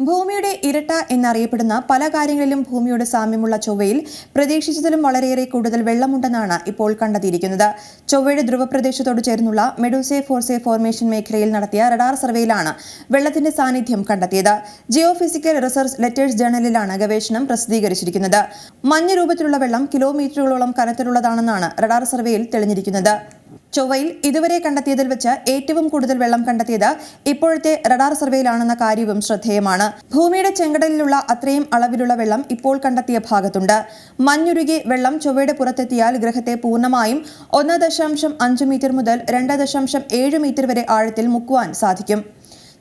ഭൂമിയുടെ ഇരട്ട എന്നറിയപ്പെടുന്ന പല കാര്യങ്ങളിലും ഭൂമിയുടെ സാമ്യമുള്ള ചൊവ്വയിൽ പ്രതീക്ഷിച്ചതിലും വളരെയേറെ കൂടുതൽ വെള്ളമുണ്ടെന്നാണ് ഇപ്പോൾ കണ്ടെത്തിയിരിക്കുന്നത്. ചൊവ്വയുടെ ധ്രുവപ്രദേശത്തോട് ചേർന്നുള്ള മെഡൂസെ ഫോർസെ ഫോർമേഷൻ മേഖലയിൽ നടത്തിയ റഡാർ സർവേയിലാണ് വെള്ളത്തിന്റെ സാന്നിധ്യം കണ്ടെത്തിയത്. ജിയോ ഫിസിക്കൽ റിസർച്ച് ലെറ്റേഴ്സ് ജേണലിലാണ് ഗവേഷണം പ്രസിദ്ധീകരിച്ചിരിക്കുന്നത്. മഞ്ഞ രൂപത്തിലുള്ള വെള്ളം കിലോമീറ്ററുകളോളം കനത്തിലുള്ളതാണെന്നാണ് റഡാർ സർവേയിൽ തെളിഞ്ഞിരിക്കുന്നത്. ചൊവ്വയിൽ ഇതുവരെ കണ്ടെത്തിയതിൽ വെച്ച് ഏറ്റവും കൂടുതൽ വെള്ളം കണ്ടെത്തിയത് ഇപ്പോഴത്തെ റഡാർ സർവേയിലാണെന്ന കാര്യവും ശ്രദ്ധേയമാണ്. ഭൂമിയുടെ ചെങ്കടലിലുള്ള അത്രയും അളവിലുള്ള വെള്ളം ഇപ്പോൾ കണ്ടെത്തിയ ഭാഗത്തുണ്ട്. മഞ്ഞുരുകി വെള്ളം ചൊവ്വയുടെ പുറത്തെത്തിയാൽ ഗ്രഹത്തെ പൂർണമായും ഒന്ന് ദശാംശം അഞ്ച് മീറ്റർ മുതൽ രണ്ട് ദശാംശം ഏഴ് മീറ്റർ വരെ ആഴത്തിൽ മുക്കുവാൻ സാധിക്കും.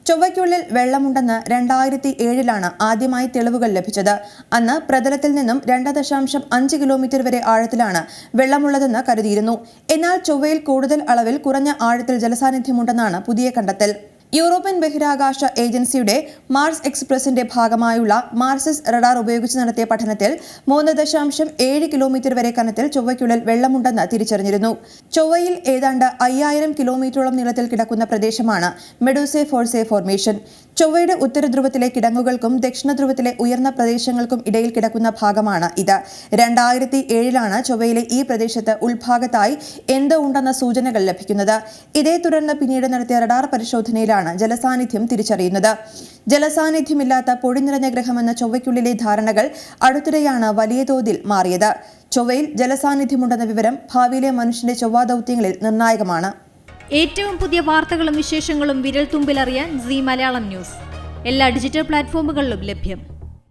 ചൊവ്വയ്ക്കുള്ളിൽ വെള്ളമുണ്ടെന്ന് രണ്ടായിരത്തി ഏഴിലാണ് ആദ്യമായി തെളിവുകൾ ലഭിച്ചത്. അന്ന് പ്രതലത്തിൽ നിന്നും രണ്ട് ദശാംശം അഞ്ച് കിലോമീറ്റർ വരെ ആഴത്തിലാണ് വെള്ളമുള്ളതെന്ന് കരുതിയിരുന്നു. എന്നാൽ ചൊവ്വയിൽ കൂടുതൽ അളവിൽ കുറഞ്ഞ ആഴത്തിൽ ജലസാന്നിധ്യമുണ്ടെന്നാണ് പുതിയ കണ്ടെത്തൽ. യൂറോപ്യൻ ബഹിരാകാശ ഏജൻസിയുടെ മാർസ് എക്സ്പ്രസിന്റെ ഭാഗമായുള്ള മാർസസ് റഡാർ ഉപയോഗിച്ച് നടത്തിയ പഠനത്തിൽ മൂന്ന് ദശാംശം ഏഴ് കിലോമീറ്റർ വരെ കനത്തിൽ ചൊവ്വയ്ക്കുള്ളിൽ വെള്ളമുണ്ടെന്ന് തിരിച്ചറിഞ്ഞിരുന്നു. ചൊവ്വയിൽ ഏതാണ്ട് അയ്യായിരം കിലോമീറ്ററോളം നീളത്തിൽ കിടക്കുന്ന പ്രദേശമാണ് മെഡൂസെ ഫോർസെ ഫോർമേഷൻ ചൊവ്വയുടെ ഉത്തരധ്രുവത്തിലെ കിടങ്ങുകൾക്കും ദക്ഷിണധ്രുവത്തിലെ ഉയർന്ന പ്രദേശങ്ങൾക്കും ഇടയിൽ കിടക്കുന്ന ഭാഗമാണ് ഇത്. രണ്ടായിരത്തി ഏഴിലാണ് ചൊവ്വയിലെ ഈ പ്രദേശത്ത് ഉൾഭാഗത്തായി എന്തോ ഉണ്ടെന്ന സൂചനകൾ ലഭിക്കുന്നത്. ഇതേ തുടർന്ന് പിന്നീട് നടത്തിയ റഡാർ പരിശോധനയിലാണ് ജലസാന്നിധ്യം തിരിച്ചറിയുന്നത്? ജലസാന്നിധ്യമില്ലാത്ത പൊടി നിറഞ്ഞ ഗ്രഹമെന്ന ചൊവ്വയ്ക്കുള്ളിലെ ധാരണകൾ അടുത്തിടെയാണ് വലിയ തോതിൽ മാറിയത്. ചൊവ്വയിൽ ജലസാന്നിധ്യമുണ്ടെന്ന വിവരം ഭാവിയിലെ മനുഷ്യന്റെ ചൊവ്വാ ദൗത്യങ്ങളിൽ നിർണായകമാണ്. ഏറ്റവും പുതിയ വാർത്തകളും വിശേഷങ്ങളും വിരൽ തുമ്പിലറിയാൻ സി മലയാളം ന്യൂസ്. എല്ലാ ഡിജിറ്റൽ പ്ലാറ്റ്ഫോമുകളിലും ലഭ്യം.